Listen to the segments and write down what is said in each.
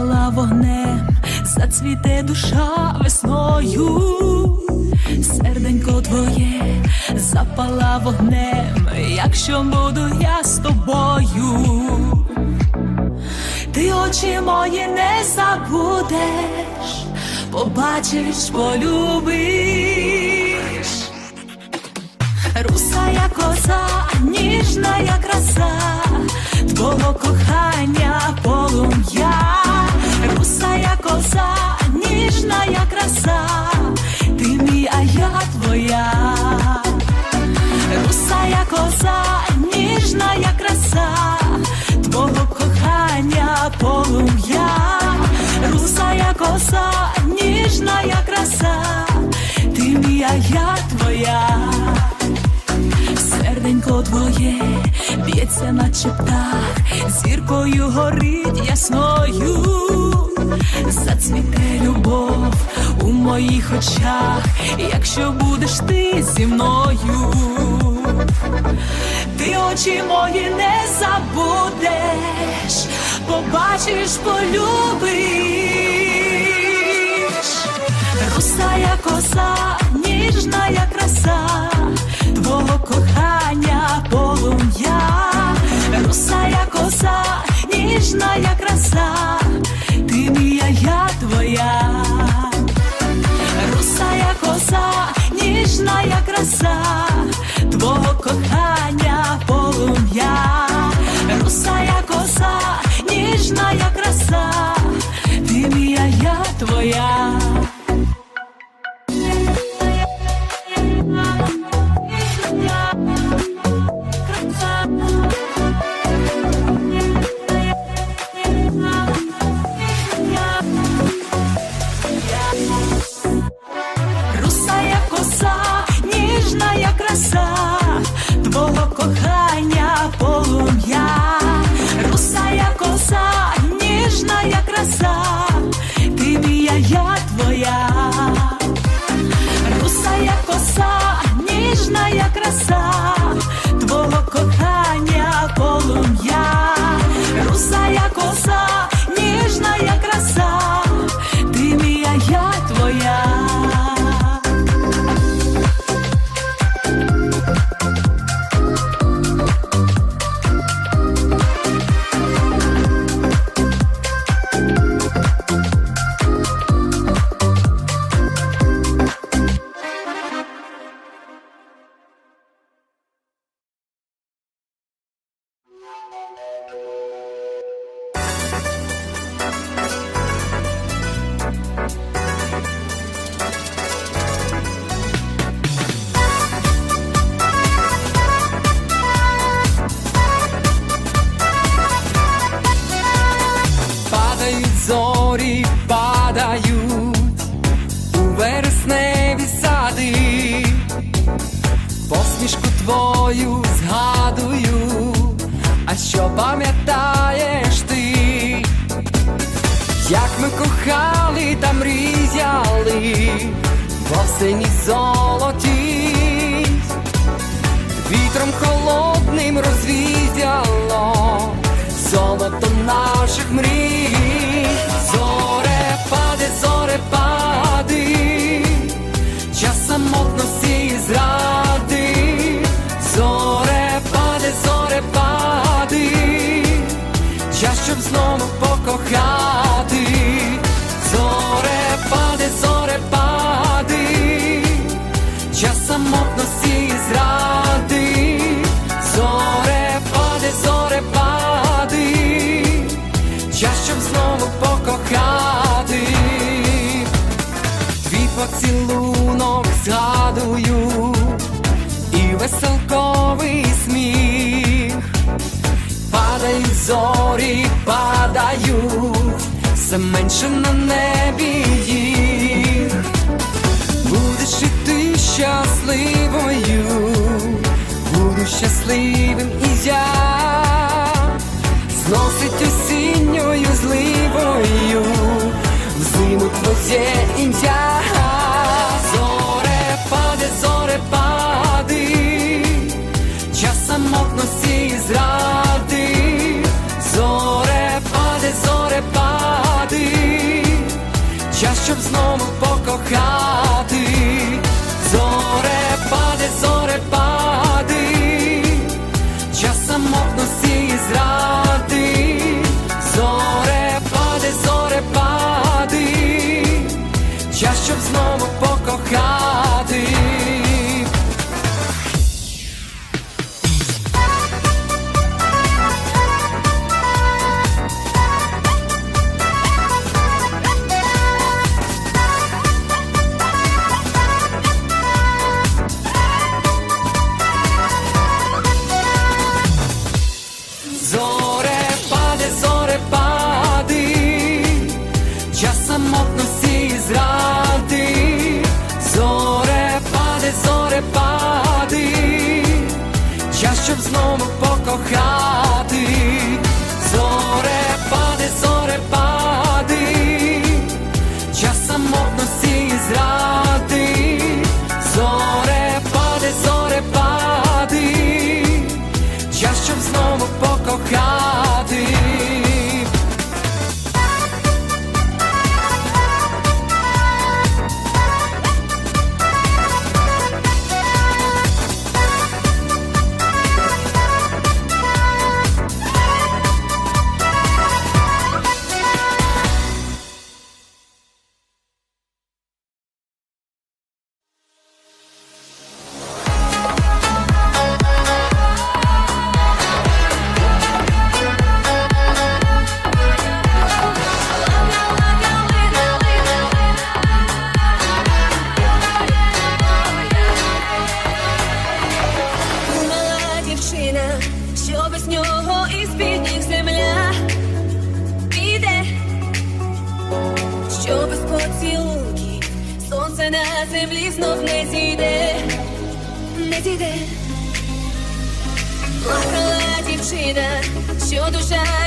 Запала вогнем, зацвіте душа весною, серденько твоє запала вогнем, якщо буду я з тобою, ти очі мої не забудеш, побачиш, полюбиш. Руса я коза, ніжна я краса, твого кохання полум'я, руса я коза, ніжна я краса, ти мій, а я твоя, руса я коза, ніжна я краса, твого кохання полум'я, руса я коза, ніжна я краса, ти мій, а я твоя. Серденько твоє б'ється, наче птах, зіркою горить ясною, зацвіте любов у моїх очах, якщо будеш ти зі мною, ти очі мої не забудеш, побачиш, полюбиш. Руса я коса, ніжна я краса, кохання полум'я, руса я коса, ніжна я краса, ти мія, я твоя, руса я коса, ніжна я краса, твого кохання полум'я, руса я коса, ніжна я краса, ти мія, я твоя. Коса, ніжна краса, твою згадую, а що пам'ятаєш ти, як ми кохали та мріяли в осені золоті, вітром холодним розвіяло золото наших мрій, зоре паде, зоре пади, час самотності і зради, щоб знову покохати, зоре паде, зоре пади, час самотності і зради, все менше на небі їх. Будеш і ти щасливою, буду щасливим і я, зносить осінньою зливою, в зиму твоє ім'я, God. землі знов не зійде, не зійде, плакала дівчина, що душа.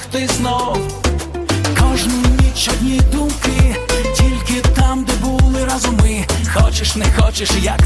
бігти знов, кожну ніч одні думки, тільки там, де були разуми. Хочеш, не хочеш, я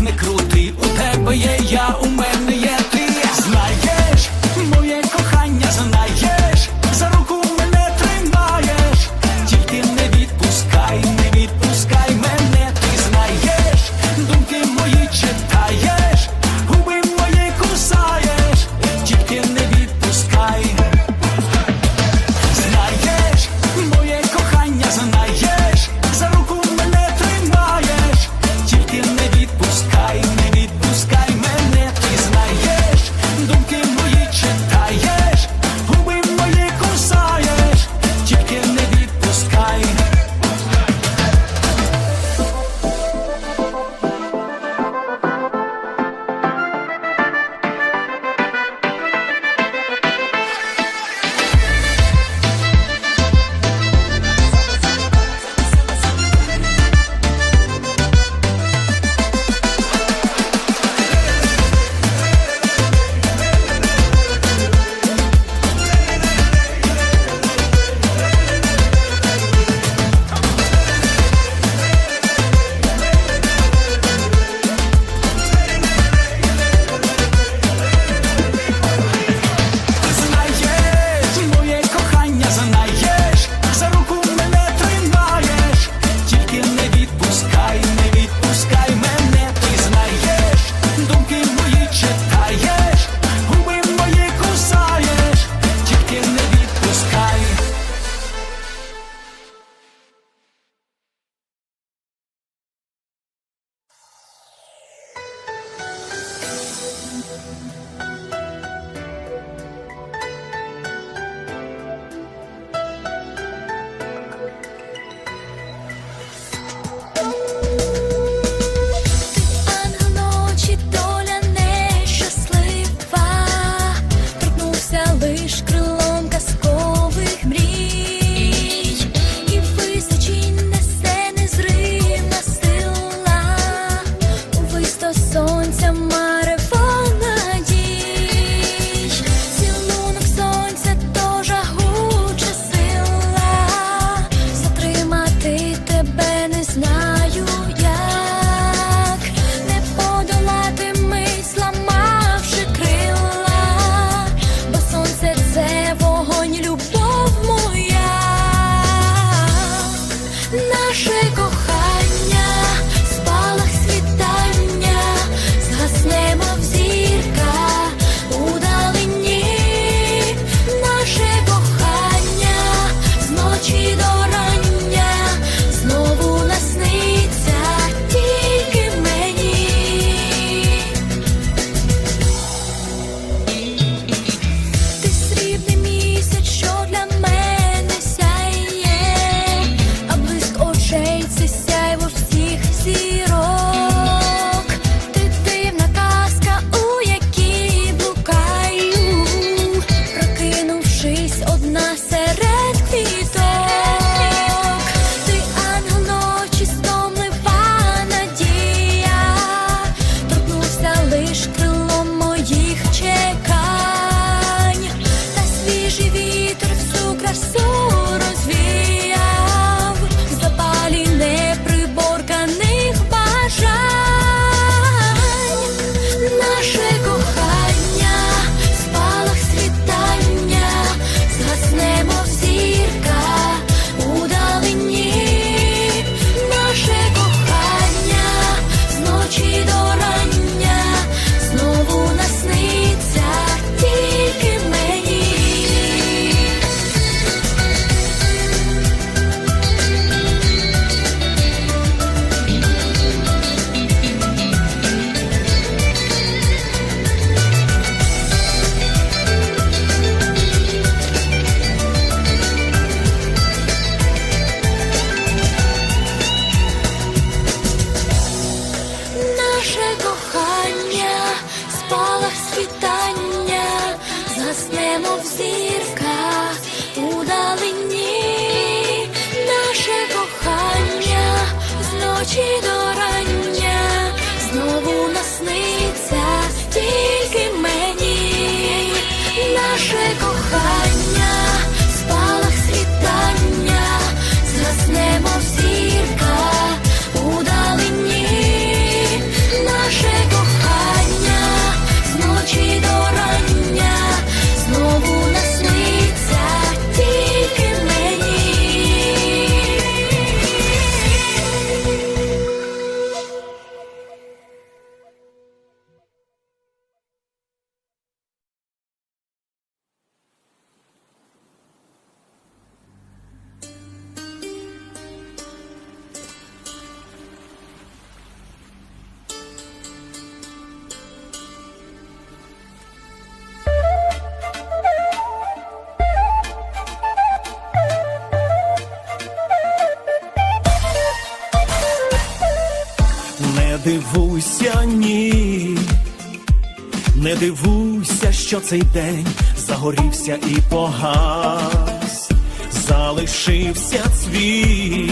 Дивуйся, що цей день загорівся і погас, залишився цвіт,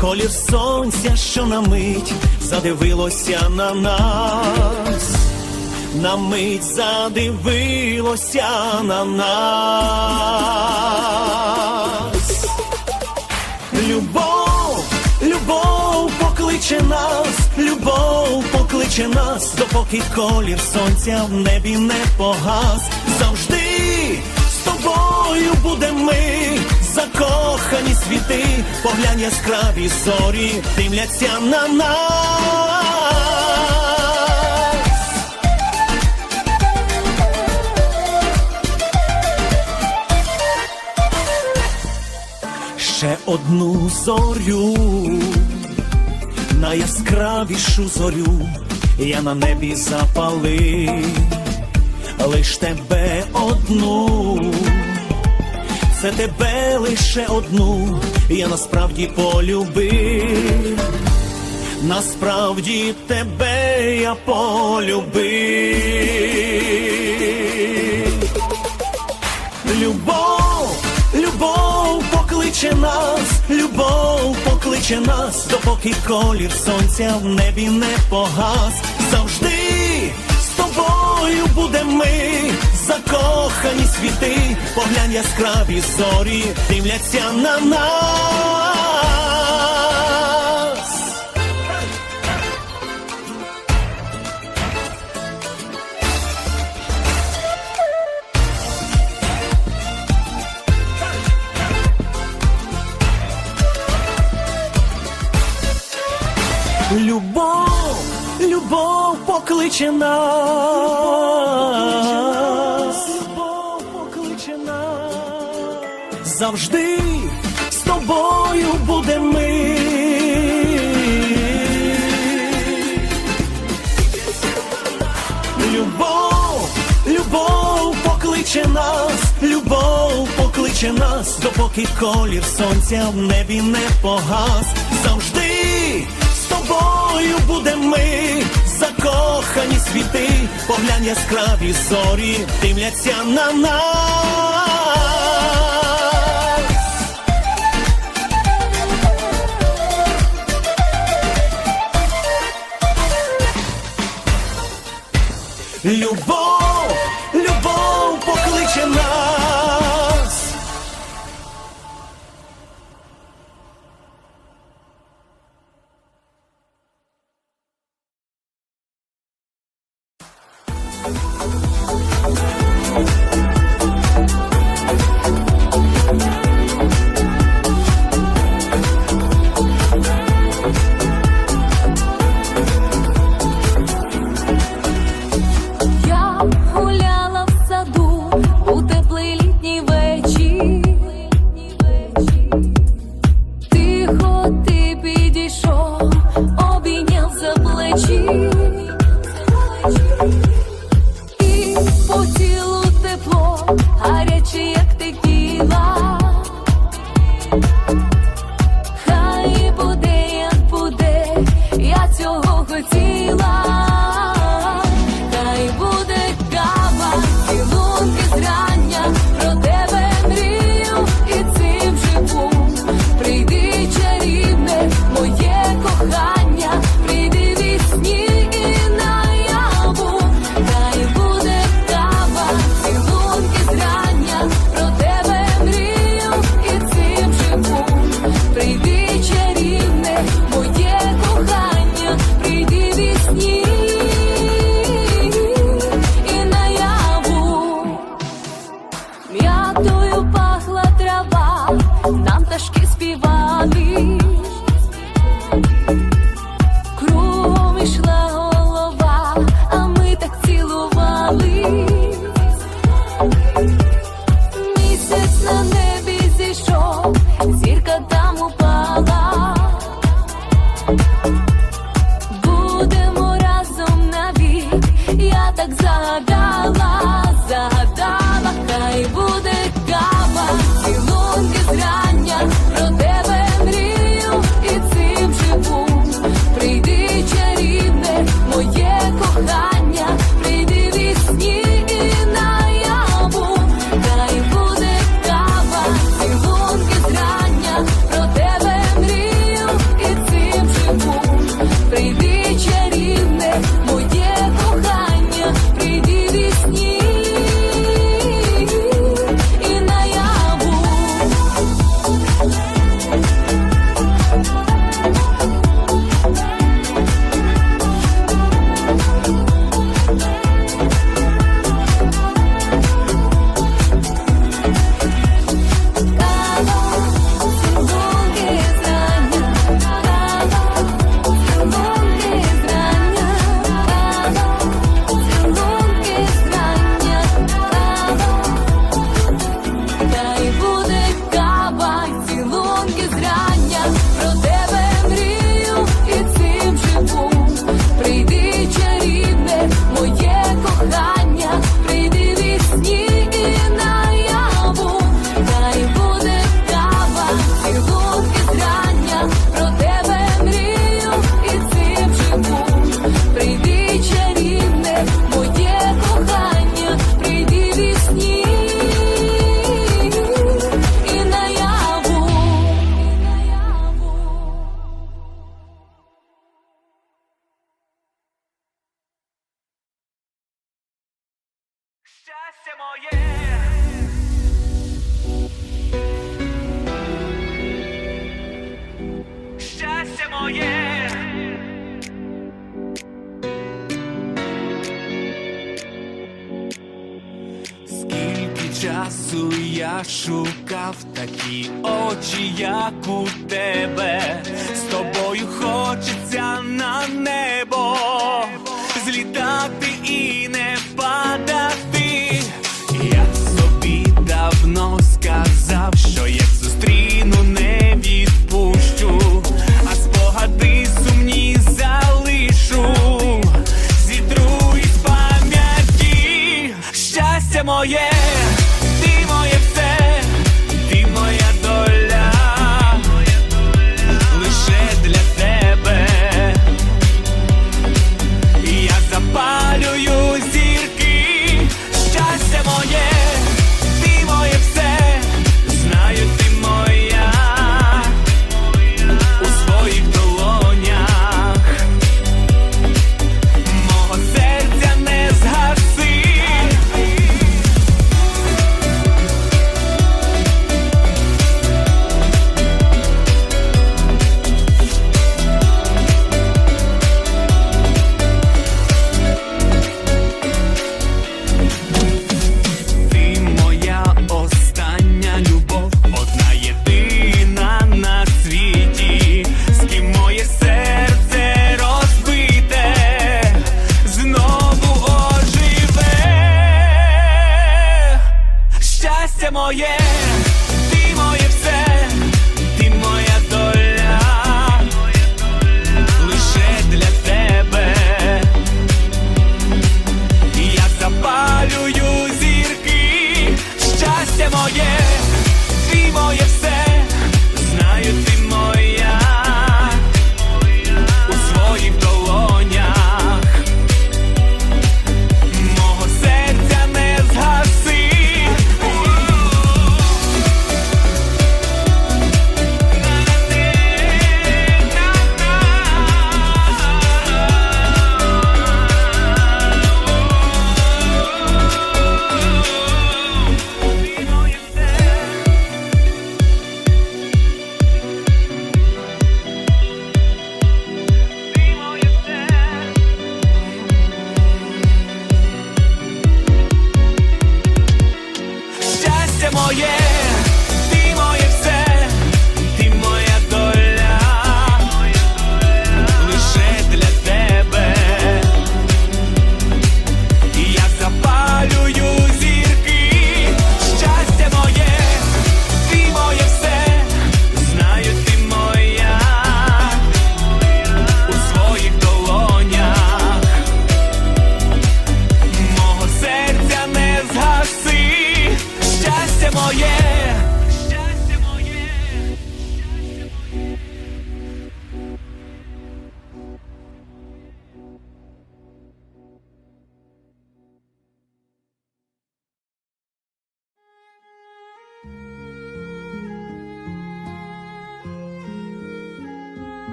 колір сонця, що на мить задивилося на нас, на мить задивилося на нас. Любов, любов покличе нас, любов покличе нас, допоки колір сонця в небі не погас. Завжди з тобою будемо ми, закохані світи, поглянь яскраві зорі, дивляться на нас. ще одну зорю, найяскравішу зорю я на небі запалив, лиш тебе одну, це тебе лише одну, я насправді полюбив, насправді тебе я полюбив. Любов, любов покличе нас, любов покличе нас, допоки колір сонця в небі не погас. Завжди з тобою буде ми, закохані світи, поглянь яскраві зорі, дивляться на нас. Покличе нас. Любов покличе нас. Завжди з тобою будемо ми. Любов, любов покличе нас, любов покличе нас, допоки колір сонця в небі не погас. Завжди з тобою будемо ми, закохані світи, поглянь яскраві зорі, дивляться на нас. Любов, любов покличе нас. шукав такі очі, як у тебе. З тобою хочеться на небо злітати і не падати. Я собі давно сказав, що я.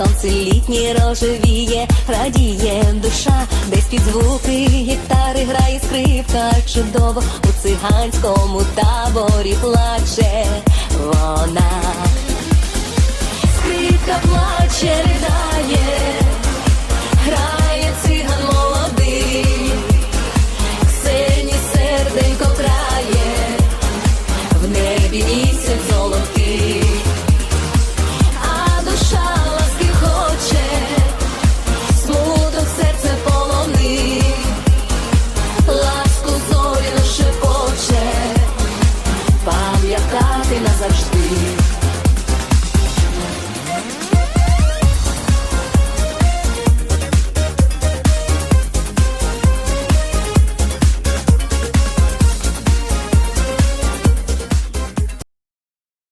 сонце літнє рожевіє, радіє душа, десь під звуки гітари грає скрипка. Чудово у циганському таборі плаче вона, скрипка плаче, ридає.